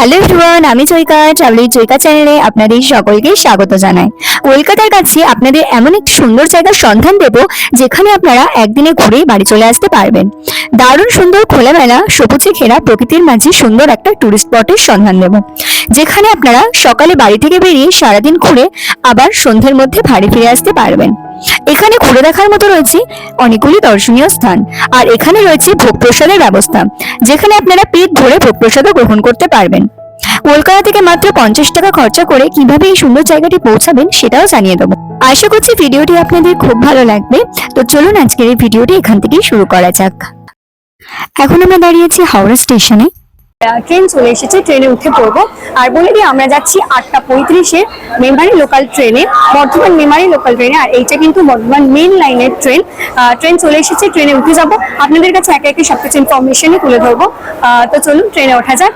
Hello everyone, আমি জয়িকা, travel জয়িকা চ্যানেলে আপনাদের সকলকে স্বাগত জানাই। কলকাতার কাছে আপনাদের এমন একটি সুন্দর জায়গার সন্ধান দেব, যেখানে আপনারা একদিনে ঘুরে বাড়ি চলে আসতে পারবেন। দারুণ সুন্দর খোলামেলা, সবুজে ঘেরা প্রকৃতির মাঝে সুন্দর একটা টুরিস্ট স্পটের সন্ধান দেব, যেখানে আপনারা সকালে বাড়ি থেকে বেরিয়ে সারাদিন ঘুরে আবার সন্ধ্যের মধ্যে বাড়ি ফিরে আসতে পারবেন। এখানে ঘুরে দেখার মতো রয়েছে অনেকগুলি দর্শনীয় স্থান, আর এখানে রয়েছে ভোগ প্রসাদের ব্যবস্থা, যেখানে আপনারা পেট ভরে ভোগ প্রসাদও গ্রহণ করতে পারবেন। কলকাতা থেকে মাত্র পঞ্চাশ টাকা খরচা করে কীভাবে এই সুন্দর জায়গাটি পৌঁছাবেন সেটাও জানিয়ে দেবো। আশা করছি ভিডিওটি আপনাদের খুব ভালো লাগবে। তো চলুন আজকের এই ভিডিওটি এখান থেকেই শুরু করা যাক। এখন আমরা দাঁড়িয়েছি হাওড়া স্টেশনে। ট্রেন চলে এসেছে, ট্রেনে উঠে পড়ব। আর বলে দিই, আমরা যাচ্ছি আটটা পঁয়ত্রিশে মেমারি লোকাল ট্রেনে বর্ধমান মেমারি লোকাল ট্রেনে আর এইটা কিন্তু বর্ধমান মেন লাইনের ট্রেন ট্রেন চলে এসেছে ট্রেনে উঠে যাব। আপনাদের কাছে একে একে সবকিছু ইনফরমেশনই তুলে ধরবো। তো চলুন ট্রেনে ওঠা যাক।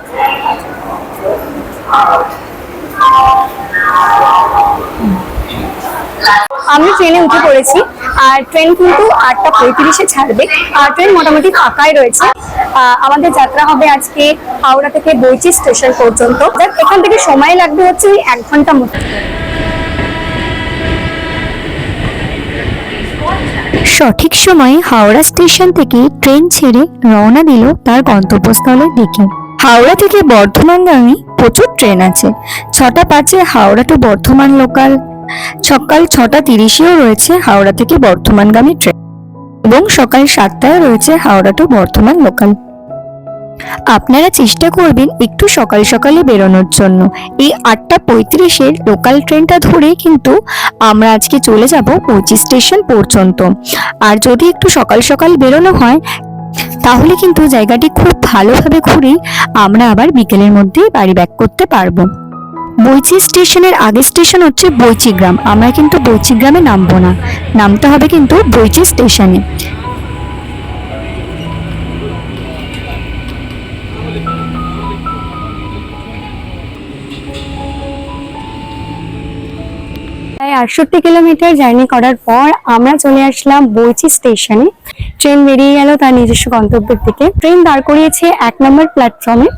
আমি ট্রেনে উঠে পড়েছি, আর ট্রেন কিন্তু আটটা পঁয়ত্রিশে ছাড়বে। আর ট্রেন মোটামুটি ফাঁকাই রয়েছে। আমাদের যাত্রা হবে আজকে হাওড়া থেকে বইচি স্টেশন পর্যন্ত। এখান থেকে সময় লাগবে হচ্ছে ওই এক ঘণ্টা মতো। সঠিক সময়ে হাওড়া স্টেশন থেকে ট্রেন ছেড়ে রওনা দিল তার গন্তব্যস্থলের দিকে। হাওড়া থেকে বর্ধমানগামী প্রচুর ট্রেন আছে। ছটা পাঁচে হাওড়া টু বর্ধমান লোকাল সকাল ছটা তিরিশেও রয়েছে হাওড়া থেকে বর্ধমানগামী ট্রেন এবং সকাল সাতটায় রয়েছে হাওড়া টু বর্ধমান লোকাল আপনারা চেষ্টা করবেন একটু সকাল সকালে বেরোনোর জন্য। এই আটটা পঁয়ত্রিশের লোকাল ট্রেনটা ধরে কিন্তু আমরা আজকে চলে যাব পঁচিশ স্টেশন পর্যন্ত। আর যদি একটু সকাল সকাল বেরোনো হয় তাহলে কিন্তু জায়গাটি খুব ভালোভাবে ঘুরে আমরা আবার বিকেলের মধ্যেই বাড়ি ব্যাক করতে পারব। বইচি স্টেশনের আগের স্টেশন হচ্ছে বইচি গ্রাম। আমরা কিন্তু বইচি গ্রামে নামবো না। নামতে হবে কিন্তু বইচি স্টেশনে। প্রায় আটষট্টি কিলোমিটার জার্নি করার পর আমরা চলে আসলাম বইচি স্টেশনে। ট্রেন বেরিয়ে গেল তার নিজস্ব গন্তব্যের দিকে। ট্রেন দাঁড় করিয়েছে এক নম্বর প্ল্যাটফর্মে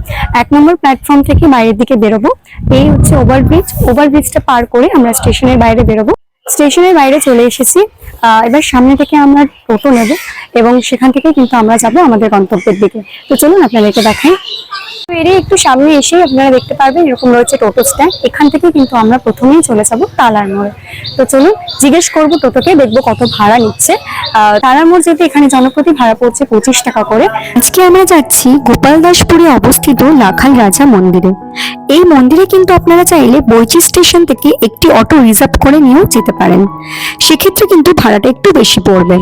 এক নম্বর প্ল্যাটফর্ম থেকে বাইরের দিকে বেরোবো। এই হচ্ছে ওভারব্রিজ ওভারব্রিজটা পার করে আমরা স্টেশনের বাইরে বেরোবো। স্টেশনের বাইরে চলে এসেছি। এবার সামনে থেকে আমরা টোটো নেব এবং সেখান থেকে কিন্তু আমরা যাব আমাদের গন্তব্যের দিকে। তো চলুন আপনাদেরকে দেখাই। বেরিয়ে একটু সামনে এসে আপনারা দেখতে পারবেন এরকম রয়েছে টোটো স্ট্যান্ড এখান থেকে কিন্তু আমরা প্রথমেই চলে যাব তালার মোড়। তো চলুন, জিজ্ঞেস করব টোটোকে দেখব কত ভাড়া নিচ্ছে। তালার মোড় যেতে এখানে জনপ্রতি ভাড়া পড়ছে পঁচিশ টাকা করে। আজকে আমরা যাচ্ছি গোপালদাসপুরে অবস্থিত লাখাল রাজা মন্দিরে। এই মন্দিরে কিন্তু আপনারা চাইলে বইচি স্টেশন থেকে একটি অটো রিজার্ভ করে নিয়েও যেতে পারেন। সেক্ষেত্রে কিন্তু ভাড়াটা একটু বেশি পড়বে।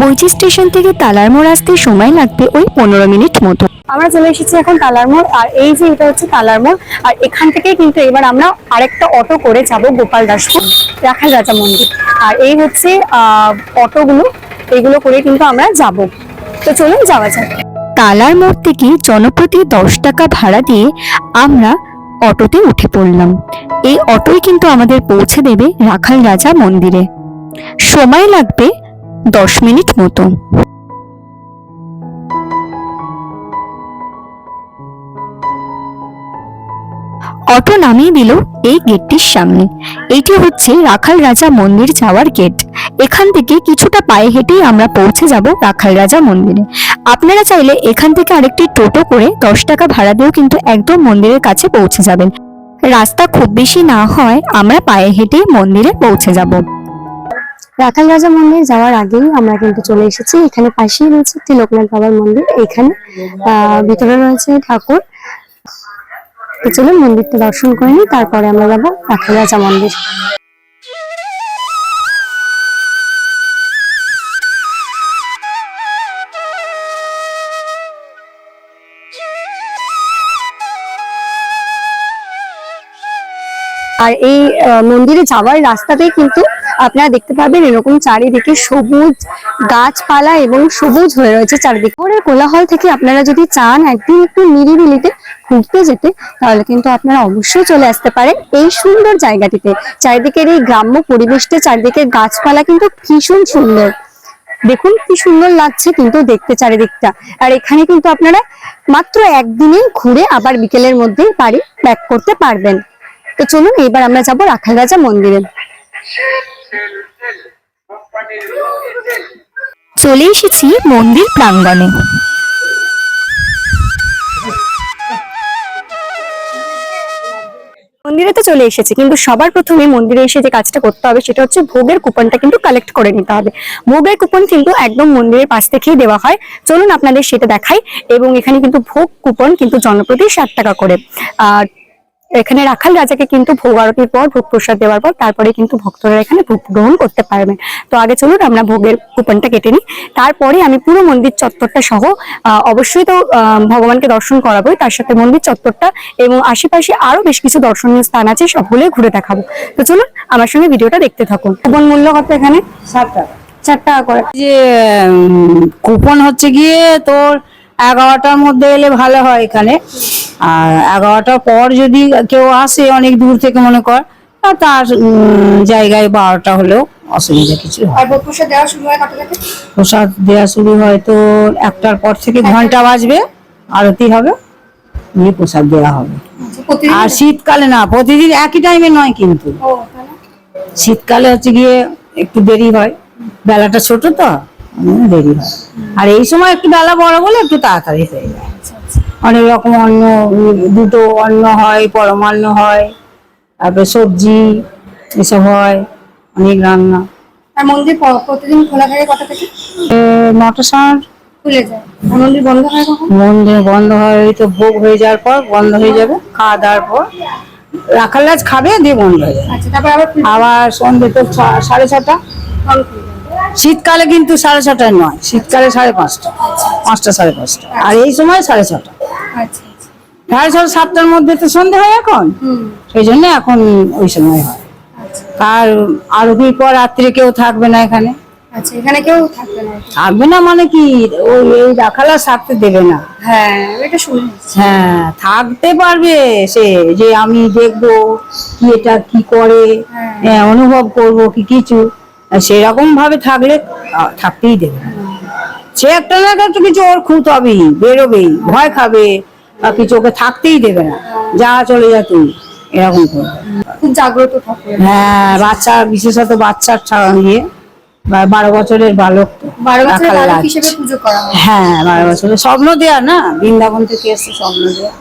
বইচি স্টেশন থেকে তালার মোড় আসতে সময় লাগবে ওই পনেরো মিনিট মতো। আমরা চলে এসেছি এখন তালার মোড়, আর এই যে এটা হচ্ছে তালার মোড়, আর এখান থেকে কিন্তু এবার আমরা আরেকটা অটো করে যাব গোপাল দাসপুর রাখাল রাজা মন্দির। আর এই হচ্ছে অটোগুলো, এগুলো করে কিন্তু আমরা যাব। তো চলুন যাওয়া যাক। তালার মোড় থেকে জনপ্রতি দশ টাকা ভাড়া দিয়ে আমরা অটোতে উঠে পড়লাম। এই অটোই কিন্তু আমাদের পৌঁছে দেবে রাখাল রাজা মন্দিরে। সময় লাগবে দশ মিনিট মতো। অটো নামিয়ে দিল এই গেটটির সামনে। এটি হচ্ছে রাখাল রাজা মন্দির যাওয়ার গেট। এখান থেকে কিছুটা পায়ে হেঁটেই আমরা পৌঁছে যাব রাখাল রাজা মন্দিরে। আপনারা চাইলে এখান থেকে আরেকটি টোটো করে দশ টাকা ভাড়া দিয়েও কিন্তু একদম মন্দিরের কাছে পৌঁছে যাবেন। রাস্তা খুব বেশি না হয়, আমরা পায়ে হেঁটেই মন্দিরে পৌঁছে যাব। রাখাল রাজা মন্দির যাওয়ার আগেই আমরা কিন্তু চলে এসেছি। এখানে পাশেই রয়েছে একটি লোকনাথ বাবার মন্দির। এখানে, আহ, ভিতরে রয়েছে ঠাকুর। তো চলুন মন্দিরটা দর্শন করে নিই, তারপরে আমরা যাব রাজা মন্দির। আর এই মন্দিরে যাওয়ার রাস্তাতেই কিন্তু আপনারা দেখতে পাবেন এরকম চারিদিকে সবুজ গাছপালা এবং সবুজ হয়ে রয়েছে চারিদিকে। শহরের কোলাহল থেকে আপনারা যদি চান একদিন একটু নিরিবিলিতে ঘুরতে যেতে, তাহলে কিন্তু আপনারা অবশ্যই চলে আসতে পারেন এই সুন্দর জায়গাটিতে। চারিদিকের এই গ্রাম্য পরিবেশটা চারিদিকে গাছপালা কিন্তু ভীষণ সুন্দর। দেখুন কি সুন্দর লাগছে কিন্তু দেখতে চারিদিকটা। আর এখানে কিন্তু আপনারা মাত্র একদিনেই ঘুরে আবার বিকেলের মধ্যেই বাড়ি ব্যাক করতে পারবেন। তো চলুন, এবার আমরা যাব রাখাল রাজা মন্দিরে। চলে এসেছি মন্দির প্রাঙ্গণে। মন্দিরে তো চলে এসেছি, কিন্তু সবার প্রথমে মন্দিরে এসে যে কাজটা করতে হবে সেটা হচ্ছে ভোগের কুপনটা কিন্তু কালেক্ট করে নিতে হবে। ভোগের কুপন কিন্তু একদম মন্দিরের পাশ থেকেই দেওয়া হয়। চলুন আপনাদের সেটা দেখাই, এবং এখানে কিন্তু ভোগ কুপন কিন্তু জনপ্রতি ষাট টাকা করে। আর এখানে রাখাল রাজাকে কিন্তু ভোগ আরতির পর ভোগ প্রসাদ দেওয়ার পর তারপরে কিন্তু ভক্তরা এখানে ভোগ গ্রহণ করতে পারবেন। তো আগে চলুন আমরা ভোগের কুপনটা কেটে নিই। তারপরে আমি পুরো মন্দির চত্বরটা সহ অবশ্যই তো ভগবানকে দর্শন করাবোই। তার সাথে মন্দির চত্বরটা এবং আশেপাশে আরও বেশ কিছু দর্শনীয় স্থান আছে সবগুলোই ঘুরে দেখাবো। তো চলুন আমার সঙ্গে ভিডিওটা দেখতে থাকুন। কুপন মূল্য কত এখানে? ষাট টাকা। চার টাকা করে। যে কুপন হচ্ছে গিয়ে তোর এগারোটার মধ্যে এলে ভালো হয় এখানে। আর এগারোটার পর যদি কেউ আসে অনেক দূর থেকে মনে কর তার জায়গায় বারোটা হলেও অসুবিধা কিছু হয় প্রসাদ দেওয়া শুরু হয় প্রসাদ দেওয়া শুরু হয় তো একটার পর থেকে ঘণ্টা বাজবে আরতি হবে নিয়ে প্রসাদ দেওয়া হবে। আর শীতকালে না প্রতিদিন একই টাইমে নয় কিন্তু। শীতকালে হচ্ছে গিয়ে একটু দেরি হয়। বেলাটা ছোট তো। উম, দেরি হয়। আর এই সময় একটু বেলা বড় বলে একটু তাড়াতাড়ি হয়ে যায়। অনেক রকম অন্ন দুটো অন্ন হয় পরমান্ন হয় তারপরে সবজি এসব হয় অনেক রান্না। আর মন্দির প্রতিদিন খোলা থাকে কত থেকে? এ, নটা সার খুলে যায়। মন্দির বন্ধ হয় কখন? মন্দির বন্ধ হয় ওই তো ভোগ হয়ে যাওয়ার পর বন্ধ হয়ে যাবে। খাওয়া দাওয়ার পর। রাখাল খাবে দিয়ে বন্ধ হয়ে যাবে। আচ্ছা আবার সন্ধ্যে তো সাড়ে ছটা? শীতকালে কিন্তু সাড়ে ছটায় নয় শীতকালে সাড়ে পাঁচটা পাঁচটা সাড়ে পাঁচটা। আর এই সময় সাড়ে ছটা। আচ্ছা আচ্ছা। সাড়ে ছটা সাতটার মধ্যে তো সন্ধে হয় এখন। সেই জন্য এখন ওই সময় হয়। আর আরতির পর রাত্রে কেউ থাকবে না এখানে। আচ্ছা এখানে কেউ থাকবে না? থাকবে না মানে কি? ওই এই রাখালা থাকতে দেবে না। হ্যাঁ এটা হ্যাঁ থাকতে পারবে সে যে আমি দেখব কি এটা কি করে হ্যাঁ। হ্যাঁ, অনুভব করব কি কিছু। সেরকম ভাবে থাকলে থাকতেই দেবে। সে একটা না একটা কিছু ওর খুঁত হবেই বেরোবেই ভয় খাবে বা কিছু ওকে থাকতেই দেবে না। যা চলে যা তুই এরকম করবে খুব জাগ্রত থাকে। হ্যাঁ বাচ্চা বিশেষত বাচ্চার ইয়ে বারো বছরের বালক করা হয়। হ্যাঁ বারো বছরের স্বপ্ন দেয়া না বৃন্দাবন থেকে এসছে স্বপ্ন দেয়া।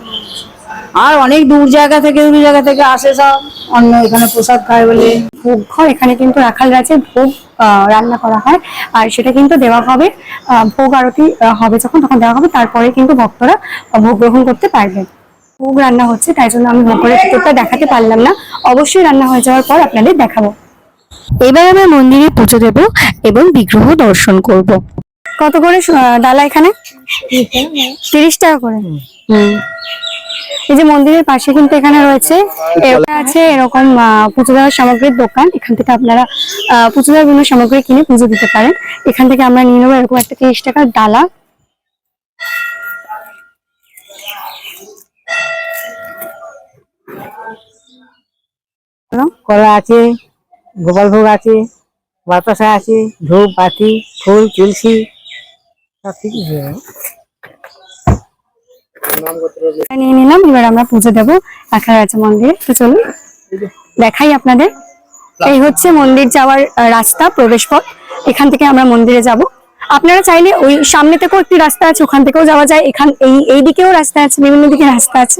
আর অনেক দূর জায়গা থেকে দূর জায়গা থেকে আসে সব। অন্য এখানে প্রসাদ খায় বলে। ভোগ ঘর এখানে কিন্তু রাখাল রাজের ভোগ আহ, রান্না করা হয়। আর সেটা কিন্তু দেওয়া হবে আহ, ভোগ আরতি আহ, হবে যখন তখন দেওয়া হবে। তারপরে কিন্তু ভক্তরা ভোগ গ্রহণ করতে পারবে। ভোগ রান্না হচ্ছে তাই জন্য আমি ভোগের ভিতরটা দেখাতে পারলাম না। অবশ্যই রান্না হয়ে যাওয়ার পর আপনাদের দেখাবো। এবার আমরা মন্দিরে পুজো দেব এবং বিগ্রহ দর্শন করব। কত করে আহ, ডালা এখানে? তিরিশ টাকা। করে। হুম। এই যে মন্দিরের পাশে কিন্তু এখানে রয়েছে আছে এরকম পুজো দেওয়ার সামগ্রীর দোকান। এখান থেকে আপনারা পুজো দেওয়ার বিভিন্ন সামগ্রী কিনে পুজো দিতে পারেন। এখান থেকে আমরা নিয়ে নেব এরকম একটা তিরিশ টাকার ডালা। কলা আছে, গোপাল ভোগ আছে, বাতাসা আছে, ধূপ বাতি ফুল, তুলসী, সব কিছু নিয়ে নিলাম, এবার আমরা পুজো দেবো তো চলুন, দেখাই আপনাদের। এই হচ্ছে মন্দির যাওয়ার রাস্তা প্রবেশ পথ এখান থেকে আমরা মন্দিরে যাব। আপনারা চাইলে ওই সামনে থেকেও একটি রাস্তা আছে, ওখান থেকেও যাওয়া যায়। এখান, এই এই দিকেও রাস্তা আছে, বিভিন্ন দিকে রাস্তা আছে।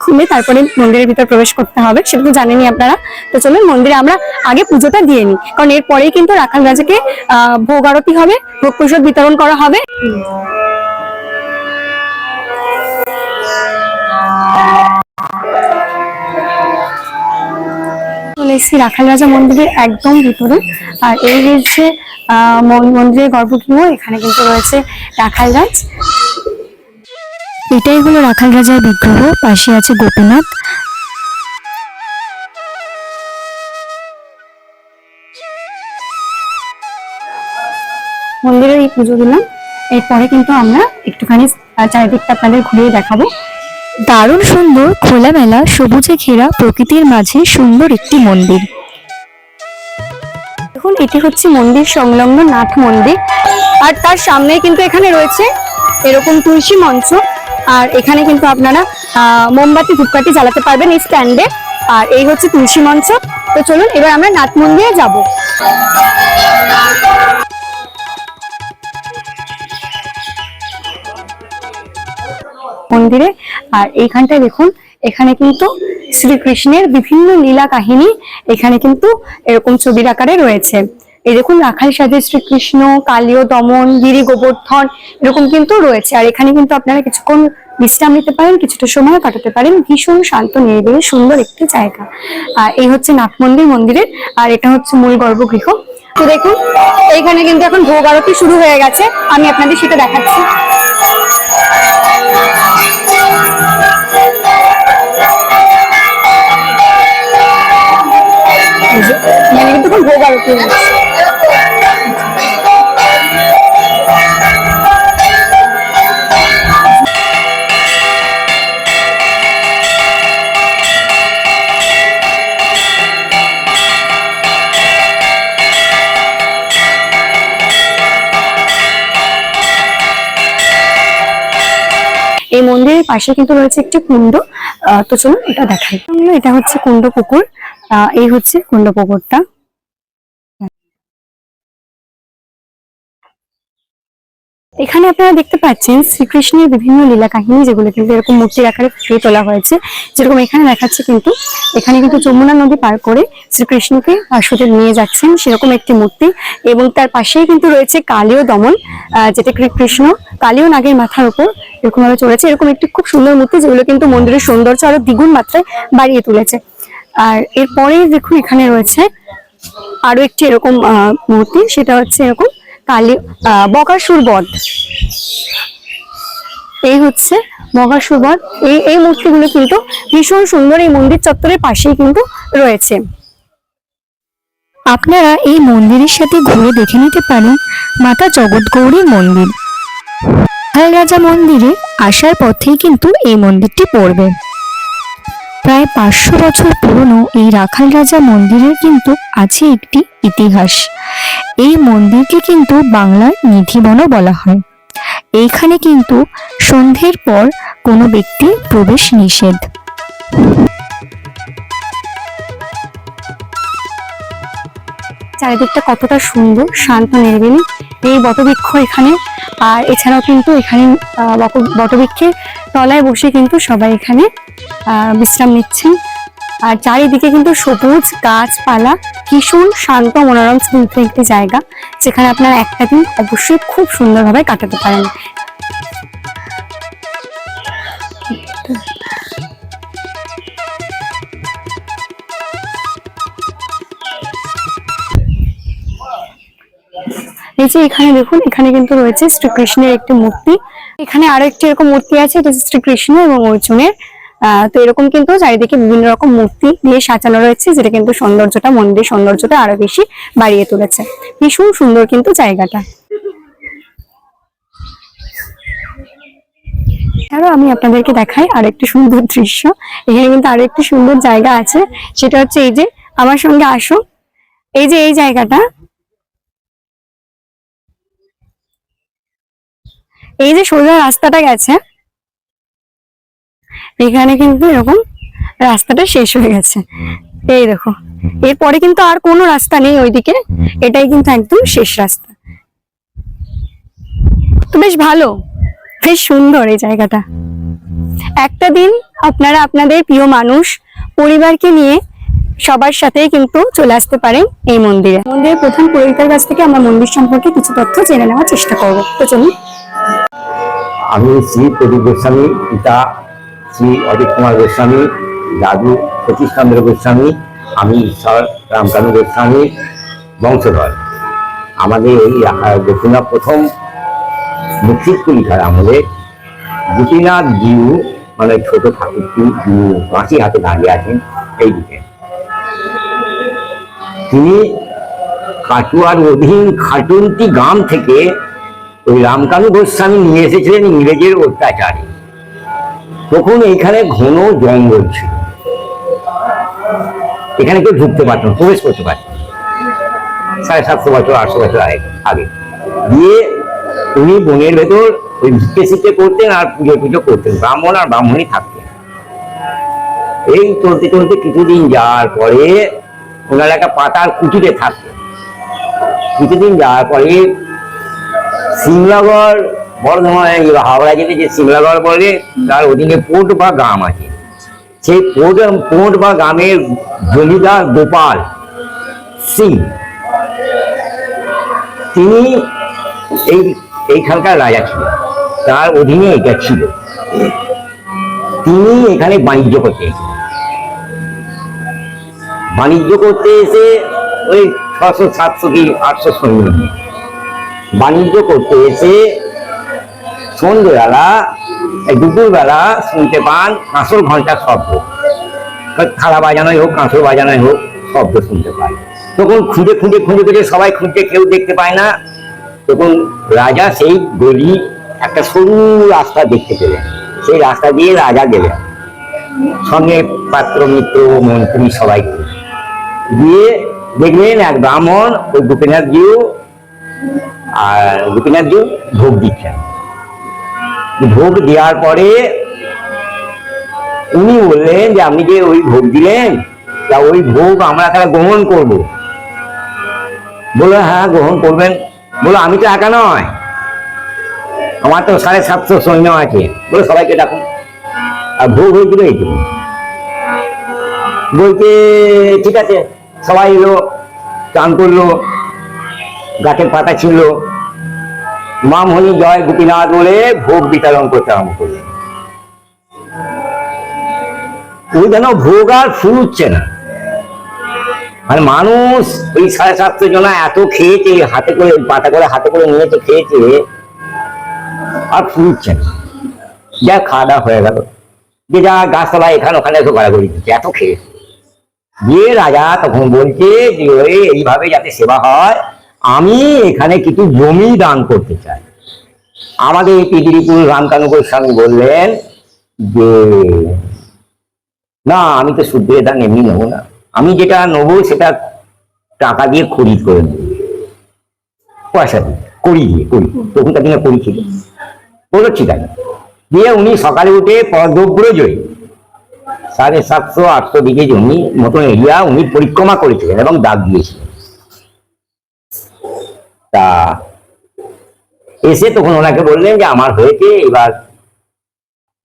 খুলে তারপরে মন্দিরের ভিতর প্রবেশ করতে হবে সেটা তো জানেনই আপনারা। তো চলুন, মন্দিরে আমরা আগে পুজোটা দিয়ে নিই। কারণ এরপরেই কিন্তু রাখাল রাজাকে, আহ, ভোগ আরতি হবে, ভোগ প্রসাদ বিতরণ করা হবে। এসেছি রাখাল রাজা মন্দিরের একদম ভিতরে। আর এই মন- মন্দিরের গর্ভগৃহ এখানে কিন্তু রয়েছে রাখাল রাজ। এটাই হলো রাখাল রাজার বিগ্রহ পাশে আছে গোপীনাথ। মন্দিরে এই পুজো দিলাম। এরপরে কিন্তু আমরা একটুখানি চারিদিকটা আপনাদের ঘুরিয়ে দেখাবো। দারুণ সুন্দর খোলামেলা সবুজে ঘেরা প্রকৃতির মাঝে সুন্দর একটি মন্দির। দেখুন, এটি হচ্ছে মন্দির সংলগ্ন নাথ মন্দির। আর তার সামনে কিন্তু এখানে রয়েছে এরকম তুলসী মঞ্চ। আর এখানে কিন্তু আপনারা মোমবাতি, ধূপকাঠি জ্বালাতে পারবেন এই স্ট্যান্ডে। আর এই হচ্ছে তুলসী মঞ্চ। তো চলুন, এবার আমরা নাথ মন্দিরে যাব। মন্দিরে। আর এইখানটায় দেখুন, এখানে কিন্তু শ্রীকৃষ্ণের বিভিন্ন লীলা কাহিনী এখানে কিন্তু এরকম ছবির আকারে রয়েছে। এই দেখুন, রাখাল সাজে শ্রীকৃষ্ণ, কালীয় দমন, গিরি গোবর্ধন এরকম কিন্তু রয়েছে। আর এখানে কিন্তু আপনারা কিছুক্ষণ বিশ্রাম নিতে পারেন, কিছুটা সময় কাটাতে পারেন। ভীষণ শান্ত, নিরিবিলি, সুন্দর একটি জায়গা। আর এই হচ্ছে নাথ মন্দির মন্দিরের, আর এটা হচ্ছে মূল গর্ভগৃহ। তো দেখুন, এইখানে কিন্তু এখন ভোগ আরতি শুরু হয়ে গেছে। আমি আপনাদের সেটা দেখাচ্ছি। মানে কিন্তু ভোগ আরতি হচ্ছে এই মন্দিরের পাশে কিন্তু রয়েছে একটি কুণ্ড। তো চলুন এটা দেখাই। এটা হচ্ছে কুণ্ড পুকুর এই হচ্ছে কুণ্ড পুকুরটা। এখানে আপনারা দেখতে পাচ্ছেন শ্রীকৃষ্ণের বিভিন্ন লীলা কাহিনী, যেগুলো কিন্তু এরকম মূর্তির আকারে ফুটিয়ে তোলা হয়েছে। যেরকম এখানে দেখাচ্ছে কিন্তু, এখানে কিন্তু যমুনা নদী পার করে শ্রীকৃষ্ণকে বাসুদেব নিয়ে যাচ্ছেন সেরকম একটি মূর্তি এবং তার পাশেই কিন্তু রয়েছে কালীয় দমন যেটা কৃষ্ণ কালীয় নাগের মাথার উপর এরকমভাবে চলেছে এরকম একটি খুব সুন্দর মূর্তি, যেগুলো কিন্তু মন্দিরের সৌন্দর্য আরও দ্বিগুণ মাত্রায় বাড়িয়ে তুলেছে। আর এরপরে দেখুন এখানে রয়েছে আরও একটি এরকম মূর্তি, সেটা হচ্ছে এরকম কালী বকাসুর বধ। এই হচ্ছে বকাসুর বধ। এই এই মূর্তিগুলো কিন্তু ভীষণ সুন্দর এই মন্দির চত্বরের পাশেই কিন্তু রয়েছে। আপনারা এই মন্দিরের সাথে ঘুরে দেখে নিতে পারেন মাতা জগৎগৌরীর মন্দির। রাজা মন্দিরে আসার পথেই কিন্তু এই মন্দিরটি পড়বে। প্রায় পাঁচশো বছর পুরনো এই রাখাল রাজা মন্দিরের কিন্তু আছে একটি ইতিহাস। এই মন্দিরকে কিন্তু বাংলার নিধিবনও বলা হয়। এইখানে কিন্তু সন্ধ্যের পর কোনো ব্যক্তি প্রবেশ নিষেধ। চারিদিকটা কতটা সুন্দর, শান্ত নিরিবিলি। এই বটবৃক্ষ এখানে, আর এছাড়াও কিন্তু এখানে বটবৃক্ষের তলায় বসে কিন্তু সবাই এখানে বিশ্রাম নিচ্ছেন। আর চারিদিকে কিন্তু সবুজ গাছপালা, ভীষণ শান্ত মনোরম, স্নিগ্ধ একটি জায়গা, যেখানে আপনারা একটা দিন অবশ্যই খুব সুন্দরভাবে কাটাতে পারেন। এই যে এখানে দেখুন, এখানে কিন্তু রয়েছে শ্রীকৃষ্ণের একটি মূর্তি। এখানে আরও একটি এরকম মূর্তি আছে, এটা শ্রীকৃষ্ণ এবং অর্জুনের। তো এরকম কিন্তু চারিদিকে বিভিন্ন রকম মূর্তি দিয়ে সাজানো রয়েছে, যেটা কিন্তু সৌন্দর্যটা মন্দির সৌন্দর্যটা আরও বেশি বাড়িয়ে তুলেছে। ভীষণ সুন্দর কিন্তু জায়গাটা। আরও আমি আপনাদেরকে দেখাই আর একটি সুন্দর দৃশ্য। এখানে কিন্তু আরও একটি সুন্দর জায়গা আছে, সেটা হচ্ছে এই যে, আমার সঙ্গে আসো। এই যে, এই জায়গাটা এই যে সোজা রাস্তাটা গেছে, এখানে কিন্তু এরকম রাস্তাটা শেষ হয়ে গেছে। এই দেখো, এরপরে কিন্তু আর কোনো রাস্তা নেই ওইদিকে, এটাই কিন্তু একদম শেষ রাস্তা। তো বেশ ভালো, বেশ সুন্দর এই জায়গাটা। একটা দিন আপনারা আপনাদের প্রিয় মানুষ, পরিবারকে নিয়ে সবার সাথে কিন্তু চলে আসতে পারেন এই মন্দিরে। মন্দিরের প্রধান পুরোহিতের কাছ থেকে আমরা মন্দির সম্পর্কে কিছু তথ্য জেনে নেওয়ার চেষ্টা করব। তো চলুন। আমি শ্রী প্রদীপ গোস্বামী, পিতা শ্রী অজিত কুমার গোস্বামী, দাদু সতীশ চন্দ্র গোস্বামী, আমি ঈশ্বর রামকানু গোস্বামী, বংশধর। আমাদের এই গোপীনাথ প্রথম মুক্তির পরীক্ষার আমলে গোপীনাথ জিউ মানে ছোট ঠাকুরটি জিউ বাঁশি হাতে দাঁড়িয়ে আছেন এই দিকে। তিনি কাটুয়ার অধীন খাটুনটি গ্রাম থেকে ওই রামকানু গোস্বামী নিয়ে এসেছিলেন ইংরেজের অত্যাচারে। তখন এখানে ঘন জঙ্গল ছিল। এখানে কেউ ঢুকতে পারত না, প্রবেশ করতে পারত সাড়ে সাতশো বছর, আটশো বছর আগে আগে। দিয়ে উনি বনের ভেতর ওই ভিটে সিটে করতেন আর পুজো পুজো করতেন। ব্রাহ্মণ আর ব্রাহ্মণই থাকতেন। এই চলতে চলতে কিছুদিন যাওয়ার পরে ওনার একটা পাতার কুটিতে থাকতেন। কিছুদিন যাওয়ার পরে সিমলাগড়, বর্ধমান হাওড়া যে সিমলাগড় বলে তার অধীনে বা গ্রাম আছে। সেই বা গ্রামের জমিদার গোপাল সিং। তিনি এই এইখানকার রাজা ছিলেন। তার অধীনে এটা ছিল। তিনি এখানে বাণিজ্য করতে বাণিজ্য করতে এসে ওই ছশো সাতশো কি আটশো সৈন্য নিয়ে। বাণিজ্য করতে এসে সন্ধ্যেবেলা দুপুরবেলা শুনতে পান কাঁসর ঘণ্টার শব্দ। থালা বাজানোই হোক, কাঁসর বাজানোই হোক, শব্দ শুনতে পায় তখন খুঁজে খুঁজে খুঁজে খুঁজে সবাই খুঁজতে কেউ দেখতে পায় না। তখন রাজা সেই গলি একটা সরু রাস্তা দেখতে পেলেন। সেই রাস্তা দিয়ে রাজা গেলেন। সঙ্গে পাত্র, মিত্র, মন্ত্রী সবাই গিয়ে দেখলেন এক ব্রাহ্মণ ওই গোপীনাথ জিউ আর গোপীনাথ জিউ ভোগ দিচ্ছেন। ভোগ দেওয়ার পরে উনি বললেন যে, আপনি যে ওই ভোগ দিলেন, তা ওই ভোগ আমরা তারা গ্রহণ করব। বলল হ্যাঁ গ্রহণ করবেন। বলো আমি তো একা নয়। আমার তো সাড়ে সাতশো সৈন্য আছে। বলে সবাইকে ডাকুন। আর ভোগ হয়েছিল এইটুকু। বলতে ঠিক আছে। সবাই এলো, চান করল, গাছের পাতা ছিল মাম হলি জয় গোপীনাথ বলে ভোগ বিতরণ করতে আরম্ভ করলেন। ওই যেন ভোগ আর ফুরুচ্ছে না। মানে মানুষ ওই সাড়ে সাতশো জনা এত খেয়েছে, হাতে করে, পাতা করে, হাতে করে নিয়েছে, খেয়েছে, আর ফুরুচ্ছে না। যা খাওয়া হয়ে গেল। যে যা গাছতলা এখানে ওখানে এসে গড়াগড়ি দিচ্ছে এত খেয়েছে যে রাজা তখন বলছে যে এইভাবে যাতে সেবা হয় আমি এখানে কিছু জমি দান করতে চাই। আমাদের পিদিরিপুর রামকানু গোস্বামী বললেন যে, না, আমি তো সূর্যের দান এমনি নেব না। আমি যেটা নেব সেটা টাকা দিয়ে খরিদ করে নেব। পয়সা দিয়ে, করি দিয়ে করি। তখনকার দিনে করি ছিল বলল, ঠিক আছে। দিয়ে উনি সকালে উঠে পদব্রজয় সাড়ে সাতশো আটশো দিকে জমি মতন এরিয়া উনি পরিক্রমা করেছিলেন এবং দাগ দিয়েছিলেন। তা এসে তখন ওনাকে বললেন যে আমার হয়েছে, এবার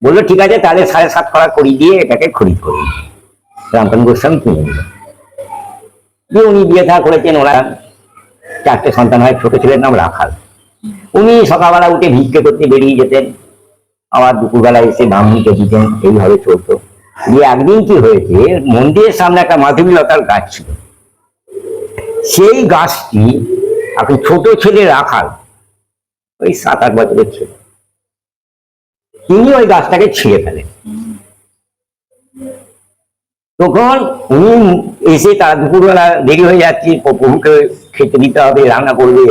বলল, ঠিক আছে, তাহলে সাড়ে সাত করা করি দিয়ে এটাকে খরিদ করি। রামকান্ত গোস্বামী কিনে দিল দিয়ে উনি বিয়ে থা করেছেন ওরা চারটে সন্তান হয়, ছোট ছেলের নাম রাখাল। উনি সকালবেলা উঠে ভিক্ষে করতে বেরিয়ে যেতেন। আবার দুপুরবেলা এসে ব্রাহ্মণকে দিতেন, এইভাবে চলতো। দিয়ে একদিন কি হয়েছে, মন্দিরের সামনে একটা মাধবীলতার গাছ ছিল। সেই গাছটি এখন ছোট ছেলে রাখাল। ওই সাত, আট বছরের ছেলে। তিনি ওই গাছটাকে ছিঁড়ে ফেলেন তখন উনি এসে তার দুপুরবেলা দেরি হয়ে যাচ্ছে, প্রভুকে খেতে দিতে হবে, রান্না করবে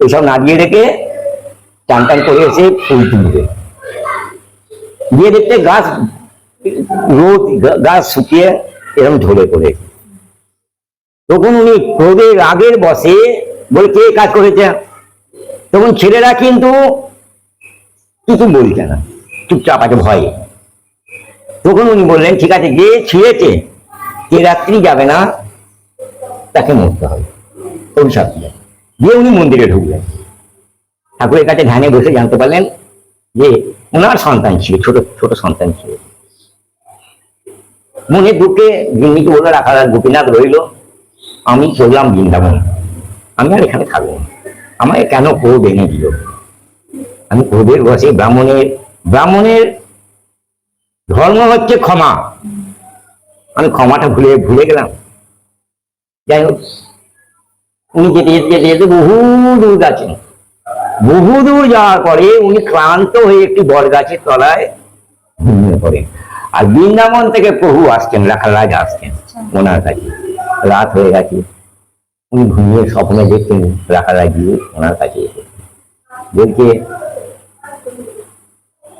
ওইসব না দিয়ে রেখে টান টান করে এসে ফুল তুলবে। দিয়ে দেখতে গাছ, রোদ, গাছ শুকিয়ে এরকম ঝরে পড়ে। তখন উনি ক্রোধে রাগের বসে বলে, কে কাজ করেছে? তখন ছেলেরা কিন্তু কিছু বলছে না, চুপচাপ আছে ভয়ে। তখন উনি বললেন, ঠিক আছে, যে ছিঁড়েছে, যে রাত্রি যাবে না, তাকে মরতে হবে। অভিশাপ দিলেন দিয়ে উনি মন্দিরে ঢুকলেন। ঠাকুরের কাছে ধ্যানে বসে জানতে পারলেন যে ওনার সন্তান ছিল, ছোট ছোট সন্তান ছিল। মনে দুঃখে জিন্দিকে বলে রাখা গোপীনাথ রইল, আমি চললাম বৃন্দাবন। আমি আর এখানে থাকব আমায় কেন ক্রোধ এনে দিল? আমি ক্রোধের বসে ব্রাহ্মণের ব্রাহ্মণের ধর্ম হচ্ছে ক্ষমা। আমি ক্ষমাটা ভুলে ভুলে গেলাম। যাই হোক, উনি যেতে যেতে যেতে যেতে বহু দূর গেছেন। বহু দূর যাওয়ার পরে উনি ক্লান্ত হয়ে একটি বট গাছের তলায় ঘুমিয়ে পড়েন। আর বৃন্দাবন থেকে প্রভু আসছেন রাখাল রাজা আসছেন, ওনার কাছে। রাত হয়ে গেছে। উনি ঘুমিয়ে স্বপ্নে দেখতেন রাখাল গিয়ে ওনার কাছে এসে। বলছে,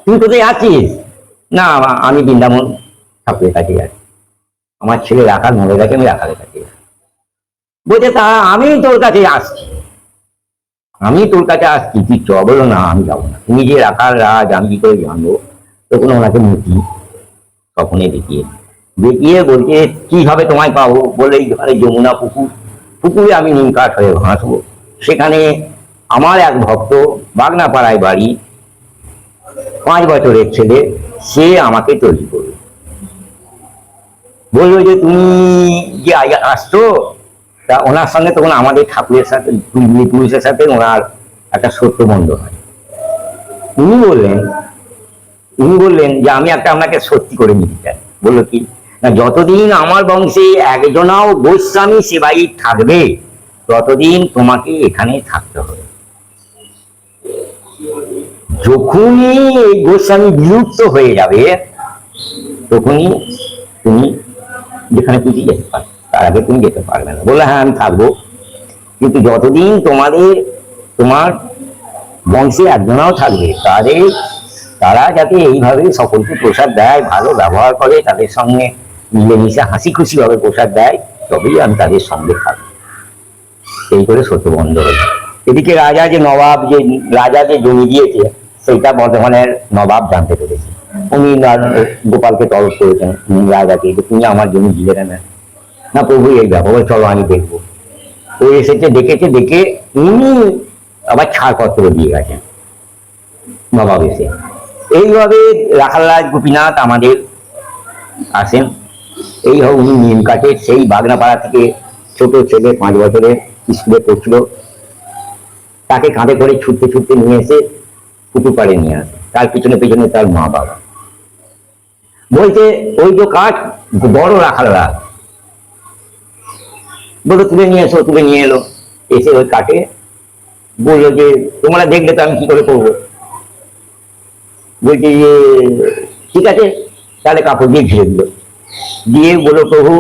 তুই কোথায় আছিস? না আমি বৃন্দাবন ঠাকুরের কাছে যাচ্ছি আমার ছেলে রাখার মরে গেছে আমি রাখালের কাছে বলছে, তা আমি তোর কাছে আসছি। আমি তোর কাছে আসছি। তুই চ, বলো না, আমি যাব না। তুমি যে রাখার রাজ, আমি কি করে জানব? তখন ওনাকে মুখি তখনই দেখিয়ে দেখিয়ে বলছে কীভাবে তোমায় পাবো? বলে ঘরে যমুনা পুকুর পুকুরে আমি নিম কাঠ হয়ে ভাসবো। সেখানে আমার এক ভক্ত, বাগনাপাড়ায় বাড়ি, পাঁচ বছরের ছেলে, সে আমাকে তৈরি করবে বলল যে, তুমি যে আসছো, তা ওনার সঙ্গে তখন আমাদের ঠাকুরের সাথে পুরুষের সাথে ওনার একটা সত্য বন্ধ হয়। উনি বললেন উনি বললেন যে, আমি একটা আপনাকে সত্যি করে নিতে চাই। বলল কি? যতদিন আমার বংশে একজনাও গোস্বামী সেবাই থাকবে, ততদিন তোমাকে এখানে থাকতে হবে। যখনই এই গোস্বামী বিলুপ্ত হয়ে যাবে, তখনই তুমি যেখানে খুশি যেতে পারবে, তার আগে তুমি যেতে পারবে না। বললে হ্যাঁ আমি থাকব। কিন্তু যতদিন তোমাদের, তোমার বংশে একজনাও থাকবে, তাদের, তারা যাতে এইভাবে সকলকে প্রসাদ দেয়, ভালো ব্যবহার করে, তাদের সঙ্গে মিলেমিশে হাসি খুশি ভাবে প্রসাদ দেয়, তবেই আমি তাদের সঙ্গে থাকব এই করে সত্য বন্ধ হলো এদিকে রাজা যে নবাব, যে রাজা যে জমি দিয়েছে সেটা বর্ধমানের নবাব জানতে পেরেছে। উনি গোপালকে তলব করেছেন রাজাকে, যে তুমি আমার জমি দিলে না না। প্রভু এই ব্যাপার চলো, আমি দেখব। ও এসেছে, দেখেছে, দেখে উনি আবার ছাড়পত্র দিয়ে গেছেন। নবাব এসে। এইভাবে রাখালরাজ, গোপীনাথ আমাদের আসেন। এই হোক উনি নিম কাটে, সেই বাগনাপাড়া থেকে ছোট ছেলে পাঁচ বছরের স্কুলে পড়ছিল। তাকে কাঁধে করে ছুটতে ছুটতে নিয়ে এসে পুকুর পাড়ে নিয়ে আসে। তার পিছনে পিছনে তার মা বাবা। বলছে, ওই তো কাঠ, বড় রাখাল রাজ বলে তুলে নিয়ে এসো, তুলে নিয়ে এলো। এসে ওই কাটে বলল যে, তোমরা দেখলে তো আমি কি করে করব? বলছে যে, ঠিক আছে, তাহলে কাপড় দিয়ে ঘিরে দিল। দিয়ে বলো প্রভু,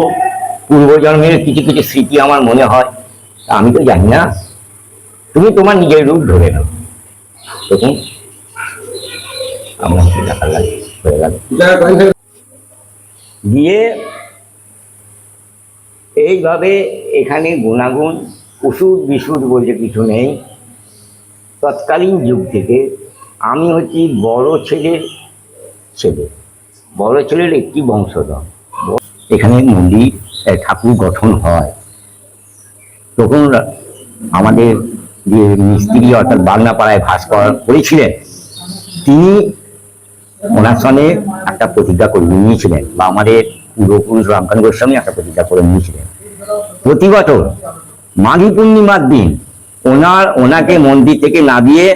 পূর্বজন্মের কিছু কিছু স্মৃতি আমার মনে হয়। আমি তো জানি না। তুমি তোমার নিজের রূপ ধরে নাও। তখন আমরা দেখা লাগে দিয়ে এইভাবে এখানে গুণাগুণ ওষুধ বিশুদ বলতে কিছু নেই। তৎকালীন যুগ থেকে আমি হচ্ছি বড় ছেলের ছেলে। বড় ছেলের একটি বংশধর। এখানে মন্দির ঠাকুর গঠন হয়। তখন আমাদের যে মিস্ত্রি অর্থাৎ বাগনাপাড়ায় ভাস করেছিলেন, তিনি ওনার সঙ্গে একটা প্রতিজ্ঞা করে নিয়েছিলেন বা আমাদের পূর্বপুরুষ রামকান গোস্বামী একটা প্রতিজ্ঞা করে নিয়েছিলেন। প্রতি বছর মাঘী পূর্ণিমার দিন ওনার, ওনাকে মন্দির থেকে নামিয়ে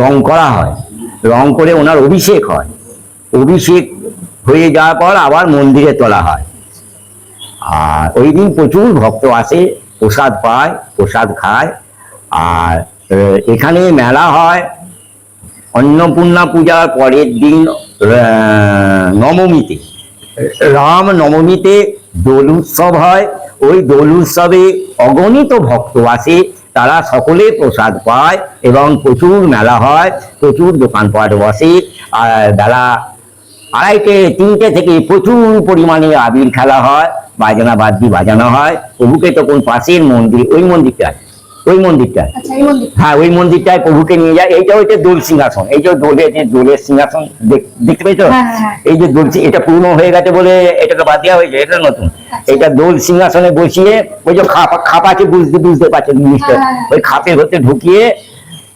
রং করা হয়। রং করে ওনার অভিষেক হয়। অভিষেক হয়ে যাওয়ার পর আবার মন্দিরে তোলা হয়। আর ওই দিন প্রচুর ভক্ত আসে, প্রসাদ পায়, প্রসাদ খায়। আর এখানে মেলা হয়। অন্নপূর্ণা পূজার পরের দিন নবমীতে। রাম নবমীতে দোল উৎসব হয়। ওই দোল উৎসবে অগণিত ভক্ত আসে, তারা সকলে প্রসাদ পায় এবং প্রচুর মেলা হয়, প্রচুর দোকানপাট বসে। আর বেলা আড়াইটে তিনটে থেকে প্রচুর পরিমাণে আবির খেলা হয় বাজনা বাদ্যি বাজানো হয়। প্রভুকে তখন পাশের মন্দির ওই মন্দিরটা ওই মন্দিরটা আচ্ছা হ্যাঁ ওই মন্দিরটায় প্রভুকে নিয়ে যায়। এইটা হচ্ছে দোল সিংহাসন। এই যে দোলের যে দোলের সিংহাসন দেখতে পেয়েছ? হ্যাঁ, হ্যাঁ, হ্যাঁ। এই যে দোল এটা পুরনো হয়ে গেছে বলে এটাকে বাদ দেওয়া হয়েছে এটা নতুন। আচ্ছা। এটা দোল সিংহাসনে বসিয়ে ওই যে খাপা খাপাকে বুঝতে বুঝতে পারছেন জিনিসটা। ওই খাপের হতে ঢুকিয়ে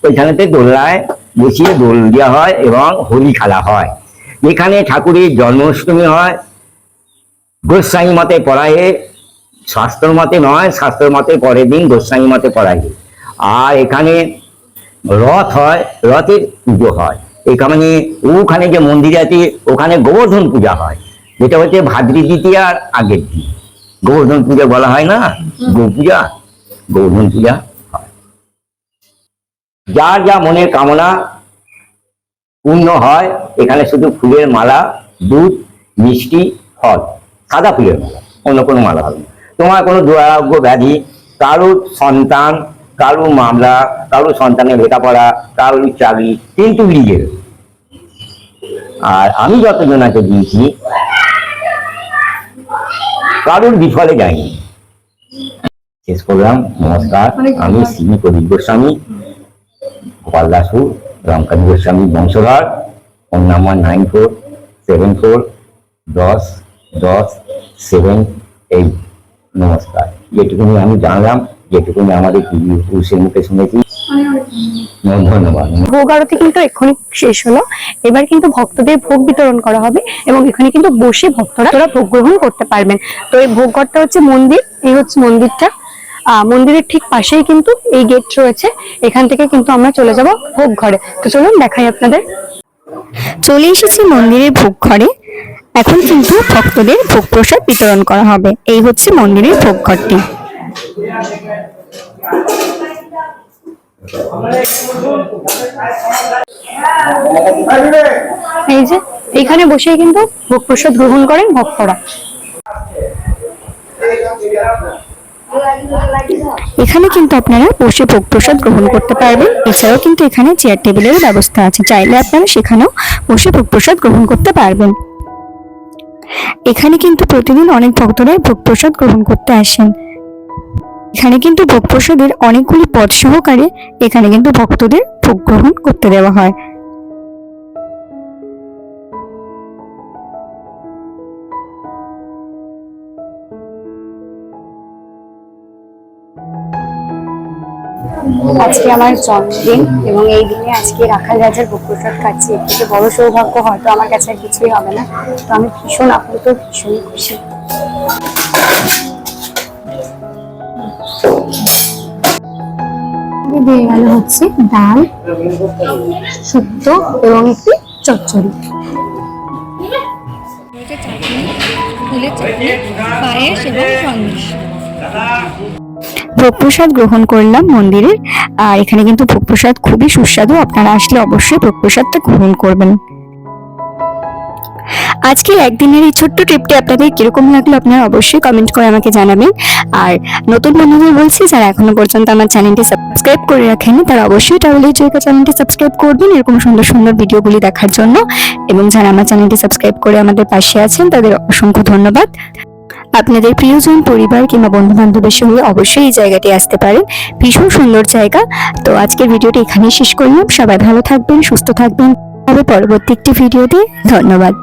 ওইখানেতে দোলনায় বসিয়ে দোল দেওয়া হয় এবং হোলি খেলা হয়। এখানে ঠাকুরের জন্মাষ্টমী হয়। গোস্বামী মতে পড়ায় শাস্ত্র মতে নয়, শাস্ত্র মতে পরের দিন গোস্বামী মতে পড়ায় আর এখানে রথ হয়, রথের পুজো হয়। এখানে ওখানে যে মন্দির আছে, ওখানে গোবর্ধন পূজা হয়। যেটা হচ্ছে ভাদ্রী দ্বিতীয়ার আগের দিন। গোবর্ধন পূজা বলা হয় না? গো পূজা, গোবর্ধন পূজা হয়। যার যা মনের কামনা পূর্ণ হয় এখানে শুধু ফুলের মালা দুধ মিষ্টি ফল সাদা ফুলের মালা অন্য কোনো মালা হবে তোমার কোনো দুরারোগ্য ব্যাধি কারোর সন্তান কারোর মামলা কারোর সন্তানের লেখাপড়া কারোর চাকরি কিন্তু লিগের আর আমি যতজনাকে দিয়েছি কারোর বিফলে যায়নি। শেষ করলাম নমস্কার। আমি শ্রী প্রদীপ গোস্বামী গোপাল রামকালী গোস্বামী বংশধর। Phone number nine four seven four দশ দশ সেভেন এইট। নমস্কার। যেটুকুনি আমি জানলাম, যেটুকুনি আমাদের পুরুষের মুখে শুনেছি। ধন্যবাদ। ভোগ আরতি কিন্তু এক্ষুনি শেষ হলো। এবার কিন্তু ভক্তদের ভোগ বিতরণ করা হবে এবং এখানে কিন্তু বসে ভক্তরা তোরা ভোগ গ্রহণ করতে পারবেন। তো এই ভোগ ঘরটা হচ্ছে মন্দির। এই হচ্ছে মন্দিরটা। মন্দিরের ঠিক পাশেই কিন্তু এই গেট রয়েছে। এখান থেকে কিন্তু আমরা চলে যাব ভোগ ঘরে। তো চলুন দেখাই আপনাদের। চলে এসেছি মন্দিরের ভোগ ঘরে। এখন কিন্তু ভক্তদের ভোগ প্রসাদ বিতরণ করা হবে। এই হচ্ছে মন্দিরের ভোগ ঘরটি। এই যে এখানে বসেই কিন্তু ভোগ প্রসাদ গ্রহণ করেন ভক্তরা। এখানে কিন্তু আপনারা বসে ভোগ প্রসাদ গ্রহণ করতে পারবেন। এছাড়াও কিন্তু এখানে চেয়ার টেবিলের ব্যবস্থা আছে। চাইলে আপনারা সেখানেও বসে ভোগ প্রসাদ গ্রহণ করতে পারবেন। এখানে কিন্তু প্রতিদিন অনেক ভক্তরাই ভোগ প্রসাদ গ্রহণ করতে আসেন। এখানে কিন্তু ভোগ প্রসাদের অনেকগুলি পদ সহকারে এখানে কিন্তু ভক্তদের ভোগ গ্রহণ করতে দেওয়া হয়। আজকে আমার জন্মদিন এবং এই দিনে আজকে রাখাল রাজার ভোগ প্রসাদ খাচ্ছি এর থেকে বড় সৌভাগ্য হয়তো আমার কাছে আর কিছুই হবে না। তো আমি ভীষণ আপ্লুত, ভীষণই খুশি। দিয়ে গেল হচ্ছে ডাল, শুক্তো এবং একটি চচ্চড়ি। ভোগ প্রসাদ গ্রহণ করলাম মন্দিরে আর এখানে কিন্তু ভোগ প্রসাদ খুবই সুস্বাদু, আপনারা আসলে অবশ্যই ভোগ প্রসাদটা গ্রহণ করবেন। আজকের একদিনের এই ছোট্ট ট্রিপটি আপনাদের কীরকম লাগল আপনারা অবশ্যই কমেন্ট করে আমাকে জানাবেন। আর নতুন বন্ধুদের বলছি, যারা এখনও পর্যন্ত আমার চ্যানেলটি সাবস্ক্রাইব করে রাখেনি তারা অবশ্যই ট্রাভেল জয়কা চ্যানেলটি সাবস্ক্রাইব করবেন এরকম সুন্দর সুন্দর ভিডিওগুলি দেখার জন্য। এবং যারা আমার চ্যানেলটি সাবস্ক্রাইব করে আমাদের পাশে আছেন, তাদের অসংখ্য ধন্যবাদ। আপনাদের প্রিয়জন, পরিবার কিংবা বন্ধু বান্ধবের সঙ্গে অবশ্যই এই জায়গাটি আসতে পারেন। ভীষণ সুন্দর জায়গা। তো আজকের ভিডিওটি এখানেই শেষ করলাম। সবাই ভালো থাকবেন, সুস্থ থাকবেন। তবে পরবর্তী একটি ভিডিওতে ধন্যবাদ।